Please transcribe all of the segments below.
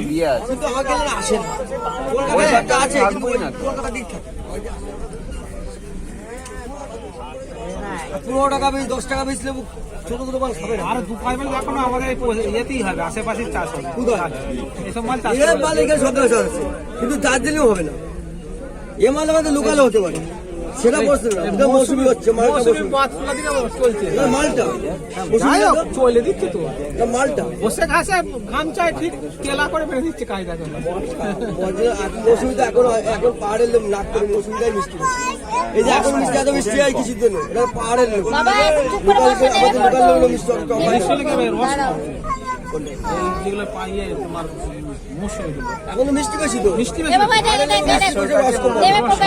বিয়ে আছে। পনেরো টাকা বেশি দশ টাকা বেশি ছোট ছোট মাল খাবে আর দু পাঁচ মাস এখন আমাদের ইয়েতেই হবে আশেপাশে চাষ হবে? এসব মাল চাষ মাল এখানে সব আছে কিন্তু দার্জিলিং হবে না। এ মাল আমাদের লোকালে হতে পারে। সেটা বসছে না এটা মৌসুমি হচ্ছে মালটা মৌসুমি পাঁচ ফুলা দিকে চলছে। মালটা। মৌসুমি? চলে দিচ্ছে তো। এটা মালটা। বসে ঘাসে ঘাম চায় ঠিক কেলা করে বেড়ে দিচ্ছে কায়দা করে মৌসুমি তো এখন এখন পাহাড়ের নাক করে মৌসুমিটাই মিষ্টি। হচ্ছে। এই যে এখন মিষ্টি এত মিষ্টি হয় কিছুর জন্য এটা পাহাড়ের লোক। বাবা চুপ করে লোকাল বসে। নেমে আমাদের লোকাল মিষ্টি অত কম। এখনও বেশি তো। বেশি। রস।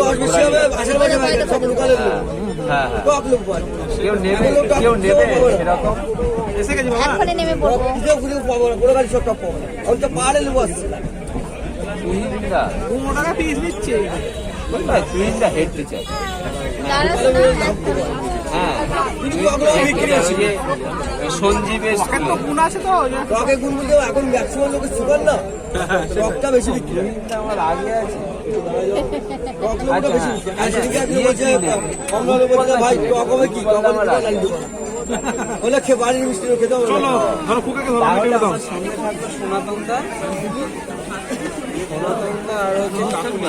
রস বেশি হবে আশের পাশে সব লোকালের লোক। হ্যাঁ হ্যাঁ। টক লোক পায়। কেউ নেবে কেউ নেবে সেরকম। এসে গেছে বাবা? এক্ষুনি নেমে পড়ব খুঁজেও খুঁজেও পাবো না কোনো গাড়ি সব টক পাবো না। এখন তো লোক আসছে। টাকা পিস দিচ্ছে তুহিনদা হেড টিচার হ্যাঁ সঞ্জীবের তো গুণ আছে তো টকে গুণ বলতে এখন ম্যাক্সিমাম লোকের সুগার না। টকটা বেশি বিক্রি। আমার আগে আছে। হয়। কমলা লোক বলছে ভাই টক হবে কি? বলে খে বাড়ির মিষ্টি খেতে হবে চলো। ধরো কুকাকে ধরো দাও আর হচ্ছে কাকুলি